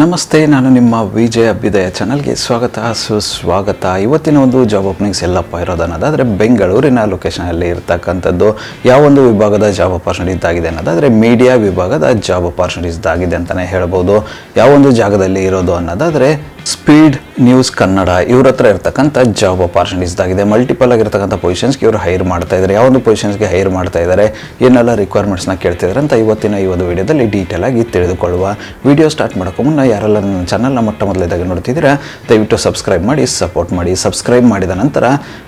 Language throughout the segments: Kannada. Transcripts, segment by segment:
ನಮಸ್ತೆ, ನಾನು ನಿಮ್ಮ ವಿಜಯ ಅಭ್ಯುದಯ ಚಾನಲ್ಗೆ ಸ್ವಾಗತ. ಸುಸ್ವಾಗತ. ಇವತ್ತಿನ ಒಂದು ಜಾಬ್ ಓಪನಿಂಗ್ಸ್ ಎಲ್ಲಪ್ಪ ಇರೋದು ಅನ್ನೋದಾದರೆ ಬೆಂಗಳೂರಿನ ಲೊಕೇಶನಲ್ಲಿ ಇರ್ತಕ್ಕಂಥದ್ದು ಯಾವೊಂದು ವಿಭಾಗದ ಜಾಬ್ ಅಪರ್ಚುನಿಟಿ ಆಗಿದೆ ಅನ್ನೋದಾದರೆ ಮೀಡಿಯಾ ವಿಭಾಗದ ಜಾಬ್ ಅಪಾರ್ಚುನಿಟೀಸ್ ಆಗಿದೆ ಅಂತಲೇ ಹೇಳ್ಬೋದು. ಯಾವೊಂದು ಜಾಗದಲ್ಲಿ ಇರೋದು ಅನ್ನೋದಾದರೆ ಸ್ಪೀಡ್ ನ್ಯೂಸ್ ಕನ್ನಡ ಇವ್ರ ಹತ್ರ ಇರ್ತಕ್ಕಂಥ ಜಾಬ್ ಆಗಿದೆ ಮಲ್ಟಿಪಲ್ ಆಗಿರ್ತಕ್ಕಂಥ ಪೊಸಿಷನ್ಸ್ಗೆ ಇವರು ಹೈರ್ ಮಾಡ್ತಾ ಇದ್ದಾರೆ ಯಾವೊಂದು ಪೊಸಿಷನ್ಸ್ಗೆ ಹೈರ್ ಮಾಡ್ತಾ ಇದ್ದಾರೆ ಏನೆಲ್ಲ ರಿಕ್ವೈರ್ಮೆಂಟ್ಸ್ನ ಕೇಳ್ತಿದ್ದಾರೆ ಅಂತ ಇವತ್ತಿನ ಈ ಒಂದು ವಿಡಿಯೋದಲ್ಲಿ ಡೀಟೇಲ್ ಆಗಿ ತಿಳಿದುಕೊಳ್ಳುವ ವಿಡಿಯೋ ಸ್ಟಾರ್ಟ್ ಮಾಡೋಕ್ಕೂ ಮುನ್ನ ಯಾರೆಲ್ಲ ನನ್ನ ಚಾನಲ್ನ ಮೊಟ್ಟ ಮೊದಲೇದಾಗಿ ನೋಡ್ತಿದ್ದೀರಾ, ದಯವಿಟ್ಟು ಸಬ್ಸ್ಕ್ರೈಬ್ ಮಾಡಿ ಸಪೋರ್ಟ್ ಮಾಡಿ. ಸಬ್ಸ್ಕ್ರೈಬ್ ಮಾಡಿದ ನಂತರ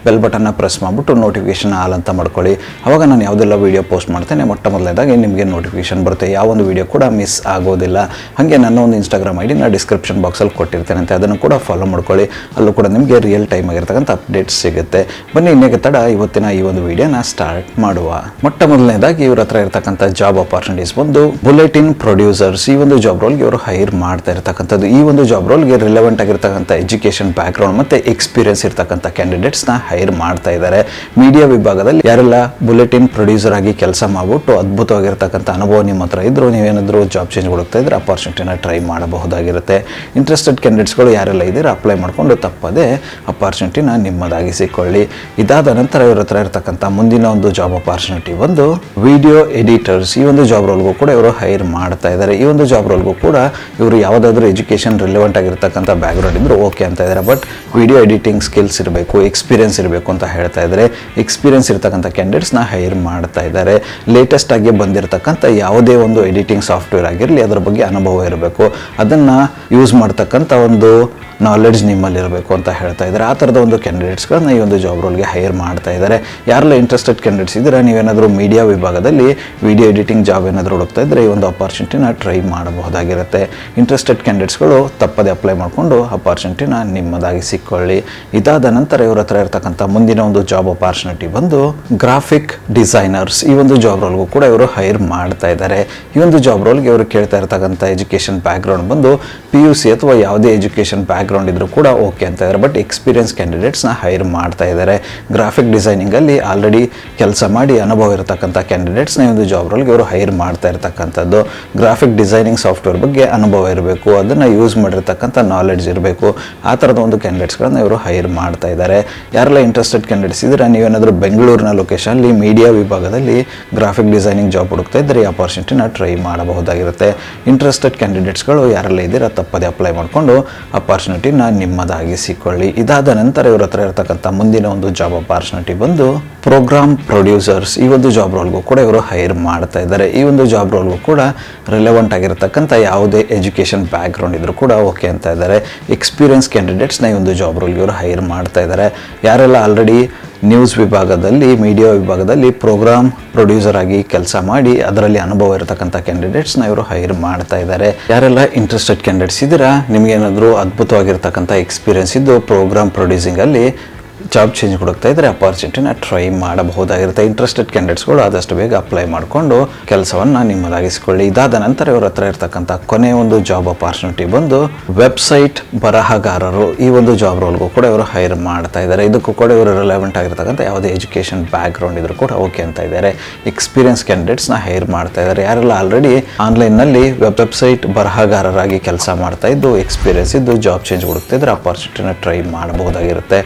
ಬೆಲ್ ಬಟನ್ನ ಪ್ರೆಸ್ ಮಾಡಿಬಿಟ್ಟು ನೋಟಿಫಿಕೇಶನ್ ಆಲ್ ಅಂತ ಮಾಡ್ಕೊಳ್ಳಿ. ಅವಾಗ ನಾನು ಯಾವುದೆಲ್ಲ ವಿಡಿಯೋ ಪೋಸ್ಟ್ ಮಾಡ್ತೇನೆ ಮೊಟ್ಟ ಮೊದಲನೇದಾಗಿ ನಿಮಗೆ ನೋಟಿಫಿಕೇಶನ್ ಬರುತ್ತೆ. ಯಾವೊಂದು ವಿಡಿಯೋ ಕೂಡ ಮಿಸ್ ಆಗೋದಿಲ್ಲ. ಹಾಗೆ ನನ್ನ ಒಂದು ಇನ್ಸ್ಟಾಗ್ರಾಮ್ ಐ ಡಿನ ನಾನು ಡಿಸ್ಕ್ರಿಪ್ಷನ್ ಬಾಕ್ಸಲ್ಲಿ ಕೊಟ್ಟಿರ್ತೇನೆ ಅಂತ ಅದನ್ನು ಕೂಡ ಫಾಲೋ ಮಾಡ್ಕೊಳ್ಳಿ. ಅಲ್ಲೂ ಕೂಡ ನಿಮಗೆ ರಿಯಲ್ ಟೈಮ್ ಆಗಿರ್ತಕ್ಕಂಥ ಅಪ್ಡೇಟ್ಸ್ ಸಿಗುತ್ತೆ. ಬನ್ನಿ ಇನ್ನೇಗೆ ತಡ ಇವತ್ತಿನ ಈ ಒಂದು ವಿಡಿಯೋನ ಸ್ಟಾರ್ಟ್ ಮಾಡುವ. ಮೊಟ್ಟ ಮೊದಲನೇದಾಗಿ ಇವ್ರ ಹತ್ರ ಇರ್ತಕ್ಕಂಥ ಜಾಬ್ ಅಪಾರ್ಚುನಿಟೀಸ್ ಒಂದು ಬುಲೆಟಿನ್ ಪ್ರೊಡ್ಯೂಸರ್ಸ್ ಈ ಒಂದು ಜಾಬ್ ರೋಲ್ಗೆ ಇವರು ಹೈರ್ ಮಾಡ್ತಾ ಇರ್ತಕ್ಕಂಥದ್ದು. ಈ ಒಂದು ಜಾಬ್ ರೋಲ್ಗೆ ರಿಲೆವೆಂಟ್ ಆಗಿರ್ತಕ್ಕಂಥ ಎಜುಕೇಷನ್ ಬ್ಯಾಕ್ಗ್ರೌಂಡ್ ಮತ್ತೆ ಎಕ್ಸ್ಪೀರಿಯನ್ಸ್ ಇರ್ತಕ್ಕಂಥ ಕ್ಯಾಂಡಿಡೇಟ್ಸ್ನ ಹೈರ್ ಮಾಡ್ತಾ ಇದ್ದಾರೆ ಮೀಡಿಯಾ ವಿಭಾಗದಲ್ಲಿ ಯಾರೆಲ್ಲ ಬುಲೆಟಿನ್ ಪ್ರೊಡ್ಯೂಸರ್ ಆಗಿ ಕೆಲಸ ಮಾಡ್ಬಿಟ್ಟು ಅದ್ಭುತವಾಗಿರ್ತಕ್ಕಂಥ ಅನುಭವ ನಿಮ್ಮ ಹತ್ರ ಇದ್ರು ನೀವೇನಾದರೂ ಜಾಬ್ ಚೇಂಜ್ ಹುಡುಕ್ತಾ ಇದ್ರೆ ಅಪಾರ್ಚುನಿಟಿನ ಟ್ರೈ ಮಾಡಬಹುದಾಗಿರುತ್ತೆ. ಇಂಟ್ರೆಸ್ಟೆಡ್ ಕ್ಯಾಂಡಿಡೇಟ್ಸ್ಗಳು ಯಾರೆಲ್ಲ ಇದ್ದೀರಾ ಅಪ್ಲೈ ಮಾಡಿಕೊಂಡು ತಪ್ಪದೆ ಅಪಾರ್ಚುನಿಟಿನ ನಿಮ್ಮದಾಗಿಸಿಕೊಳ್ಳಿ. ಇದಾದ ನಂತರ ಇವ್ರ ಹತ್ರ ಇರತಕ್ಕಂಥ ಮುಂದಿನ ಒಂದು ಜಾಬ್ ಅಪಾರ್ಚುನಿಟಿ ಒಂದು ವಿಡಿಯೋ ಎಡಿಟರ್ಸ್ ಈ ಒಂದು ಜಾಬ್ ರೋಲ್ಗೂ ಕೂಡ ಇವರು ಹೈರ್ ಮಾಡ್ತಾ ಇದ್ದಾರೆ ಈ ಒಂದು ಜಾಬ್ ರೋಲ್ಗೂ ಕೂಡ ಇವರು ಯಾವುದಾದ್ರೂ ಎಜುಕೇಷನ್ ರಿಲೆವೆಂಟ್ ಆಗಿರ್ತಕ್ಕಂಥ ಬ್ಯಾಕ್ಗ್ರೌಂಡ್ ಇದ್ರು ಓಕೆ ಅಂತ ಇದ್ದಾರೆ ಬಟ್ ವಿಡಿಯೋ ಎಡಿಟಿಂಗ್ ಸ್ಕಿಲ್ಸ್ ಇರಬೇಕು ಎಕ್ಸ್ಪೀರಿಯನ್ಸ್ ಇರಬೇಕು ಅಂತ ಹೇಳ್ತಾ ಇದ್ದಾರೆ ಎಕ್ಸ್ಪೀರಿಯನ್ಸ್ ಇರತಕ್ಕಂಥ ಕ್ಯಾಂಡಿಡೇಟ್ಸ್ನ ಹೈರ್ ಮಾಡ್ತಾ ಇದ್ದಾರೆ ಲೇಟೆಸ್ಟ್ ಆಗಿ ಬಂದಿರತಕ್ಕಂಥ ಯಾವುದೇ ಒಂದು ಎಡಿಟಿಂಗ್ ಸಾಫ್ಟ್ವೇರ್ ಆಗಿರಲಿ, ಅದರ ಬಗ್ಗೆ ಅನುಭವ ಇರಬೇಕು. ಅದನ್ನು ಯೂಸ್ ಮಾಡ್ತಕ್ಕಂಥ ಒಂದು 多 ನಾಲೆಡ್ಜ್ ನಿಮ್ಮಲ್ಲಿರಬೇಕು ಅಂತ ಹೇಳ್ತಾ ಇದ್ದಾರೆ. ಆ ಥರದ ಒಂದು ಕ್ಯಾಂಡಿಡೇಟ್ಸ್ಗಳನ್ನ ಈ ಒಂದು ಜಾಬ್ ರೋಲ್ಗೆ ಹೈರ್ ಮಾಡ್ತಾ ಇದ್ದಾರೆ. ಯಾರೆಲ್ಲ ಇಂಟ್ರೆಸ್ಟೆಡ್ ಕ್ಯಾಂಡಿಡೇಟ್ಸ್ ಇದ್ದರೆ, ನೀವೇನಾದರೂ ಮೀಡಿಯಾ ವಿಭಾಗದಲ್ಲಿ ವಿಡಿಯೋ ಎಡಿಟಿಂಗ್ ಜಾಬ್ ಏನಾದರೂ ಹುಡುಕ್ತಾ ಇದ್ದರೆ ಈ ಒಂದು ಅಪಾರ್ಚುನಿಟಿನ ಟ್ರೈ ಮಾಡಬಹುದಾಗಿರುತ್ತೆ. ಇಂಟ್ರೆಸ್ಟೆಡ್ ಕ್ಯಾಂಡಿಡೇಟ್ಸ್ಗಳು ತಪ್ಪದೇ ಅಪ್ಲೈ ಮಾಡಿಕೊಂಡು ಅಪಾರ್ಚುನಿಟಿನ ನಿಮ್ಮದಾಗಿಸಿಕೊಳ್ಳಿ ಇದಾದ ನಂತರ ಇವ್ರ ಹತ್ರ ಇರತಕ್ಕಂಥ ಮುಂದಿನ ಒಂದು ಜಾಬ್ ಅಪಾರ್ಚುನಿಟಿ ಬಂದು ಗ್ರಾಫಿಕ್ ಡಿಸೈನರ್ಸ್ ಈ ಒಂದು ಜಾಬ್ ರೋಲ್ಗೂ ಕೂಡ ಇವರು ಹೈರ್ ಮಾಡ್ತಾ ಇದ್ದಾರೆ. ಈ ಒಂದು ಜಾಬ್ ರೋಲ್ಗೆ ಇವರು ಕೇಳ್ತಾ ಇರ್ತಕ್ಕಂಥ ಎಜುಕೇಷನ್ ಬ್ಯಾಕ್ಗ್ರೌಂಡ್ ಬಂದು ಪಿ ಯು ಸಿ ಅಥವಾ ಯಾವುದೇ ಎಜುಕೇಷನ್ ಬ್ಯಾಕ್ಗ್ರೌಂಡ್ ಇದ್ದರೂ ಕೂಡ ಓಕೆ ಅಂತ ಇದ್ದಾರೆ ಬಟ್ ಎಕ್ಸ್ಪೀರಿಯನ್ಸ್ ಕ್ಯಾಂಡಿಡೇಟ್ಸ್ನ ಹೈರ್ ಮಾಡ್ತಾ ಇದ್ದಾರೆ ಗ್ರಾಫಿಕ್ ಡಿಸೈನಿಂಗಲ್ಲಿ ಆಲ್ರೆಡಿ ಕೆಲಸ ಮಾಡಿ ಅನುಭವ ಇರತಕ್ಕಂಥ ಕ್ಯಾಂಡಿಡೇಟ್ಸ್ನ ಒಂದು ಜಾಬ್ ರೋಲ್ಗೆ ಇವರು ಹೈರ್ ಮಾಡ್ತಾ ಇರ್ತಕ್ಕಂಥದ್ದು. ಗ್ರಾಫಿಕ್ ಡಿಸೈನಿಂಗ್ ಸಾಫ್ಟ್ವೇರ್ ಬಗ್ಗೆ ಅನುಭವ ಇರಬೇಕು, ಅದನ್ನು ಯೂಸ್ ಮಾಡಿರ್ತಕ್ಕಂಥ ನಾಲೆಡ್ಜ್ ಇರಬೇಕು. ಆ ಥರದ ಒಂದು ಕ್ಯಾಂಡಿಡೇಟ್ಸ್ಗಳನ್ನ ಇವರು ಹೈರ್ ಮಾಡ್ತಾ ಇದ್ದಾರೆ ಯಾರೆಲ್ಲ ಇಂಟ್ರೆಸ್ಟೆಡ್ ಕ್ಯಾಂಡಿಡೇಟ್ಸ್ ಇದ್ದರೆ ನೀವೇನಾದರೂ ಬೆಂಗಳೂರಿನ ಲೊಕೇಶನಲ್ಲಿ ಮೀಡಿಯಾ ವಿಭಾಗದಲ್ಲಿ ಗ್ರಾಫಿಕ್ ಡಿಸೈನಿಂಗ್ ಜಾಬ್ ಹುಡುಕ್ತಾ ಇದ್ದರೆ ಈ ಅಪಾರ್ಚುನಿಟಿನ ಟ್ರೈ ಮಾಡಬಹುದಾಗಿರುತ್ತೆ. ಇಂಟ್ರೆಸ್ಟೆಡ್ ಕ್ಯಾಂಡಿಡೇಟ್ಸ್ಗಳು ಯಾರೆಲ್ಲ ಇದ್ದೀರಾ, ತಪ್ಪದೆ ಅಪ್ಲೈ ಮಾಡಿಕೊಂಡು ಅಪಾರ್ಚುನಿಟಿನ ನಿಮ್ಮದಾಗಿಸಿಕೊಳ್ಳಿ ಇದಾದ ನಂತರ ಇವ್ರ ಹತ್ರ ಇರತಕ್ಕಂಥ ಮುಂದಿನ ಒಂದು ಜಾಬ್ ಅಪಾರ್ಚುನಿಟಿ ಬಂದು ಪ್ರೋಗ್ರಾಮ್ ಪ್ರೊಡ್ಯೂಸರ್ಸ್ ಈ ಒಂದು ಜಾಬ್ ರೋಲ್ಗೂ ಕೂಡ ಇವರು ಹೈರ್ ಮಾಡ್ತಾ ಇದ್ದಾರೆ. ಈ ಒಂದು ಜಾಬ್ ರೋಲ್ಗೂ ಕೂಡ ರಿಲೆವೆಂಟ್ ಆಗಿರತಕ್ಕಂಥ ಯಾವುದೇ ಎಜುಕೇಷನ್ ಬ್ಯಾಕ್ಗ್ರೌಂಡ್ ಇದ್ರೂ ಕೂಡ ಓಕೆ ಅಂತ ಇದ್ದಾರೆ. ಎಕ್ಸ್ಪೀರಿಯನ್ಸ್ ಕ್ಯಾಂಡಿಡೇಟ್ಸ್ನ ಈ ಒಂದು ಜಾಬ್ ರೋಲ್ಗೆ ಇವರು ಹೈರ್ ಮಾಡ್ತಾ ಇದ್ದಾರೆ. ಯಾರೆಲ್ಲ ಆಲ್ರೆಡಿ ನ್ಯೂಸ್ ವಿಭಾಗದಲ್ಲಿ ಮೀಡಿಯಾ ವಿಭಾಗದಲ್ಲಿ ಪ್ರೋಗ್ರಾಮ್ ಪ್ರೊಡ್ಯೂಸರ್ ಆಗಿ ಕೆಲಸ ಮಾಡಿ ಅದರಲ್ಲಿ ಅನುಭವ ಇರತಕ್ಕಂಥ ಕ್ಯಾಂಡಿಡೇಟ್ಸ್ನ ಇವರು ಹೈರ್ ಮಾಡ್ತಾ ಇದ್ದಾರೆ ಯಾರೆಲ್ಲ ಇಂಟ್ರೆಸ್ಟೆಡ್ ಕ್ಯಾಂಡಿಡೇಟ್ಸ್ ಇದ್ದೀರಾ? ನಿಮಗೇನಾದರೂ ಅದ್ಭುತವಾಗಿರ್ತಕ್ಕಂಥ ಎಕ್ಸ್ಪೀರಿಯನ್ಸ್ ಇದ್ದು ಪ್ರೋಗ್ರಾಮ್ ಪ್ರೊಡ್ಯೂಸಿಂಗಲ್ಲಿ ಜಾಬ್ ಚೇಂಜ್ ಹುಡುಕ್ತಾ ಇದ್ರೆ ಅಪಾರ್ಚುನಿಟಿನ ಟ್ರೈ ಮಾಡಬಹುದಾಗಿರುತ್ತೆ. ಇಂಟ್ರೆಸ್ಟೆಡ್ ಕ್ಯಾಂಡಿಡೇಟ್ಸ್ಗಳು ಆದಷ್ಟು ಬೇಗ ಅಪ್ಲೈ ಮಾಡಿಕೊಂಡು ಕೆಲಸವನ್ನು ನಿಮ್ಮದಾಗಿಸಿಕೊಳ್ಳಿ. ಇದಾದ ನಂತರ ಇವ್ರ ಹತ್ರ ಇರ್ತಕ್ಕಂಥ ಕೊನೆಯ ಒಂದು ಜಾಬ್ ಅಪಾರ್ಚುನಿಟಿ ಬಂದು ವೆಬ್ಸೈಟ್ ಬರಹಗಾರರು ಈ ಒಂದು ಜಾಬ್ ರೋಲ್ಗೂ ಕೂಡ ಇವರು ಹೈರ್ ಮಾಡ್ತಾ ಇದ್ದಾರೆ. ಇದಕ್ಕೂ ಕೂಡ ಇವರು ರಿಲೆವೆಂಟ್ ಆಗಿರ್ತಕ್ಕಂಥ ಯಾವುದೇ ಎಜುಕೇಷನ್ ಬ್ಯಾಕ್ಗ್ರೌಂಡ್ ಇದ್ರೂ ಕೂಡ ಓಕೆ ಅಂತ ಇದ್ದಾರೆ. ಎಕ್ಸ್ಪೀರಿಯನ್ಸ್ ಕ್ಯಾಂಡಿಡೇಟ್ಸ್ನ ಹೈರ್ ಮಾಡ್ತಾ ಇದ್ದಾರೆ. ಯಾರೆಲ್ಲ ಆಲ್ರೆಡಿ ಆನ್ಲೈನ್ನಲ್ಲಿ ವೆಬ್ ವೆಬ್ಸೈಟ್ ಬರಹಗಾರರಾಗಿ ಕೆಲಸ ಮಾಡ್ತಾ ಇದ್ದು ಎಕ್ಸ್ಪೀರಿಯನ್ಸ್ ಇದ್ದು ಜಾಬ್ ಚೇಂಜ್ ಹುಡುಕ್ತಿದ್ರೆ ಅಪಾರ್ಚುನಿಟಿನ ಟ್ರೈ ಮಾಡಬಹುದಾಗಿರುತ್ತೆ.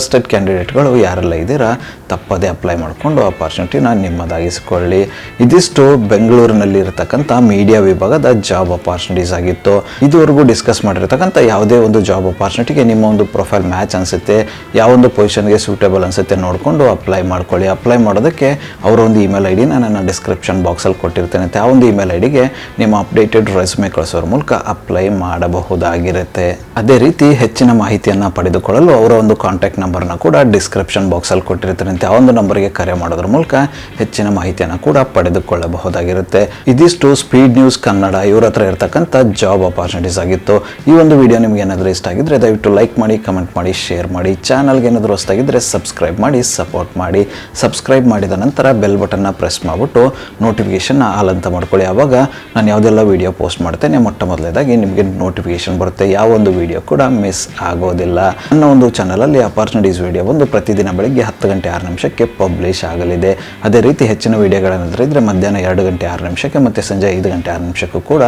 ಇಂಟ್ರೆಸ್ಟೆಡ್ ಕ್ಯಾಂಡಿಡೇಟ್ಗಳು ಯಾರೆಲ್ಲ ಇದ್ದೀರಾ, ತಪ್ಪದೇ ಅಪ್ಲೈ ಮಾಡಿಕೊಂಡು ಅಪಾರ್ಚುನಿಟಿನ ನಿಮ್ಮದಾಗಿಸಿಕೊಳ್ಳಿ. ಇದಿಷ್ಟು ಬೆಂಗಳೂರಿನಲ್ಲಿ ಇರತಕ್ಕಂಥ ಮೀಡಿಯಾ ವಿಭಾಗದ ಜಾಬ್ ಅಪಾರ್ಚುನಿಟೀಸ್ ಆಗಿತ್ತು. ಇದುವರೆಗೂ ಡಿಸ್ಕಸ್ ಮಾಡಿರ್ತಕ್ಕಂಥ ಯಾವುದೇ ಒಂದು ಜಾಬ್ ಅಪಾರ್ಚುನಿಟಿಗೆ ನಿಮ್ಮ ಒಂದು ಪ್ರೊಫೈಲ್ ಮ್ಯಾಚ್ ಅನಿಸುತ್ತೆ ಯಾವೊಂದು ಪೊಸಿಷನ್ಗೆ ಸೂಟೇಬಲ್ ಅನಿಸುತ್ತೆ ನೋಡಿಕೊಂಡು ಅಪ್ಲೈ ಮಾಡ್ಕೊಳ್ಳಿ. ಅಪ್ಲೈ ಮಾಡೋದಕ್ಕೆ ಅವರ ಒಂದು ಇಮೇಲ್ ಐ ಡಿನ ನನ್ನ ಡಿಸ್ಕ್ರಿಪ್ಷನ್ ಬಾಕ್ಸಲ್ಲಿ ಕೊಟ್ಟಿರ್ತೇನೆ. ಆ ಒಂದು ಇಮೇಲ್ ಐಡಿಗೆ ಡಿಗೆ ನಿಮ್ಮ ಅಪ್ಡೇಟೆಡ್ ರೆಸ್ಯೂಮೆ ಕಳಿಸೋರ ಮೂಲಕ ಅಪ್ಲೈ ಮಾಡಬಹುದಾಗಿರುತ್ತೆ. ಅದೇ ರೀತಿ ಹೆಚ್ಚಿನ ಮಾಹಿತಿಯನ್ನು ಪಡೆದುಕೊಳ್ಳಲು ಅವರ ಒಂದು ಕಾಂಟ್ಯಾಕ್ಟ್ ನಂಬರ್ನ ಕೂಡ ಡಿಸ್ಕ್ರಿಪ್ಷನ್ ಬಾಕ್ಸಲ್ಲಿ ಕೊಟ್ಟಿರ್ತಾರೆ ಆ ಒಂದು ನಂಬರ್ಗೆ ಕರೆ ಮಾಡೋದ್ರ ಮೂಲಕ ಹೆಚ್ಚಿನ ಮಾಹಿತಿಯನ್ನು ಕೂಡ ಪಡೆದುಕೊಳ್ಳಬಹುದಾಗಿರುತ್ತೆ. ಇದಿಷ್ಟು ಸ್ಪೀಡ್ ನ್ಯೂಸ್ ಕನ್ನಡ ಇವ್ರ ಹತ್ರ ಇರ್ತಕ್ಕಂಥ ಜಾಬ್ ಅಪಾರ್ಚುನಿಟೀಸ್ ಆಗಿತ್ತು. ಈ ಒಂದು ವಿಡಿಯೋ ನಿಮ್ಗೆ ಏನಾದರೂ ಇಷ್ಟ ಆಗಿದ್ರೆ ದಯವಿಟ್ಟು ಲೈಕ್ ಮಾಡಿ ಕಮೆಂಟ್ ಮಾಡಿ ಶೇರ್ ಮಾಡಿ. ಚಾನಲ್ಗೆ ಏನಾದರೂ ಹೊಸದಾಗಿದ್ದರೆ ಸಬ್ಸ್ಕ್ರೈಬ್ ಮಾಡಿ ಸಪೋರ್ಟ್ ಮಾಡಿ. ಸಬ್ಸ್ಕ್ರೈಬ್ ಮಾಡಿದ ನಂತರ ಬೆಲ್ ಬಟನ್ನ ಪ್ರೆಸ್ ಮಾಡಿಬಿಟ್ಟು ನೋಟಿಫಿಕೇಶನ್ ಆಲ್ ಅಂತ ಮಾಡ್ಕೊಳ್ಳಿ. ಆವಾಗ ನಾನು ಯಾವುದೆಲ್ಲ ವಿಡಿಯೋ ಪೋಸ್ಟ್ ಮಾಡ್ತೇನೆ ಮೊಟ್ಟ ಮೊದಲೇದಾಗಿ ನಿಮಗೆ ನೋಟಿಫಿಕೇಶನ್ ಬರುತ್ತೆ. ಯಾವ ಒಂದು ವಿಡಿಯೋ ಕೂಡ ಮಿಸ್ ಆಗೋದಿಲ್ಲ. ನನ್ನ ಒಂದು ಚಾನಲಲ್ಲಿ ಅಪಾರ್ಚುನಿಟಿ ಆಪರ್ಚುನಿಟೀಸ್ ವಿಡಿಯೋ ಒಂದು ಪ್ರತಿದಿನ ಬೆಳಗ್ಗೆ ಹತ್ತು ಗಂಟೆ ಆರು ನಿಮಿಷಕ್ಕೆ ಪಬ್ಲಿಷ್ ಆಗಲಿದೆ. ಅದೇ ರೀತಿ ಹೆಚ್ಚಿನ ವಿಡಿಯೋಗಳೇನಾದರೂ ಇದ್ದರೆ ಮಧ್ಯಾಹ್ನ ಎರಡು ಗಂಟೆ ಆರು ನಿಮಿಷಕ್ಕೆ ಮತ್ತು ಸಂಜೆ ಐದು ಗಂಟೆ ಆರು ನಿಮಿಷಕ್ಕೂ ಕೂಡ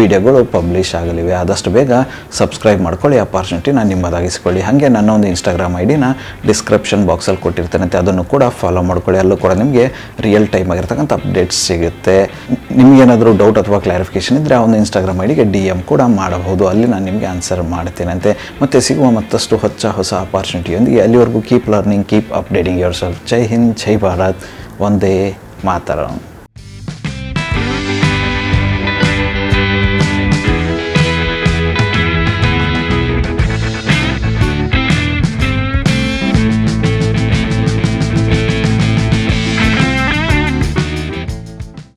ವಿಡಿಯೋಗಳು ಪಬ್ಲಿಷ್ ಆಗಲಿವೆ. ಆದಷ್ಟು ಬೇಗ ಸಬ್ಸ್ಕ್ರೈಬ್ ಮಾಡ್ಕೊಳ್ಳಿ. ಆಪರ್ಚುನಿಟಿನ ನಿಮ್ಮದಾಗಿಸ್ಕೊಳ್ಳಿ. ಹಾಗೆ ನನ್ನ ಒಂದು ಇನ್ಸ್ಟಾಗ್ರಾಮ್ ಐ ಡಿನ ಡಿಸ್ಕ್ರಿಪ್ಷನ್ ಬಾಕ್ಸಲ್ಲಿ ಕೊಟ್ಟಿರ್ತೇನೆ. ಅದನ್ನು ಕೂಡ ಫಾಲೋ ಮಾಡ್ಕೊಳ್ಳಿ. ಅಲ್ಲೂ ಕೂಡ ನಿಮಗೆ ರಿಯಲ್ ಟೈಮ್ ಆಗಿರ್ತಕ್ಕಂಥ ಅಪ್ಡೇಟ್ಸ್ ಸಿಗುತ್ತೆ. ನಿಮಗೇನಾದರೂ ಡೌಟ್ ಅಥವಾ ಕ್ಲಾರಿಫಿಕೇಷನ್ ಇದ್ದರೆ ಆ ಒಂದು ಇನ್ಸ್ಟಾಗ್ರಾಮ್ ಐಡಿಗೆ ಡಿ ಎಂ ಕೂಡ ಮಾಡಬಹುದು. ಅಲ್ಲಿ ನಾನು ನಿಮಗೆ ಆನ್ಸರ್ ಮಾಡ್ತೇನಂತೆ. ಮತ್ತು ಸಿಗುವ ಮತ್ತಷ್ಟು ಹೊಚ್ಚ ಹೊಸ ಅಪಾರ್ಚುನಿಟಿಯೊಂದಿಗೆ ಅಲ್ಲಿವರೆಗೂ keep learning keep updating yourself Jai Hind, Jai Bharat. Vande Mataram.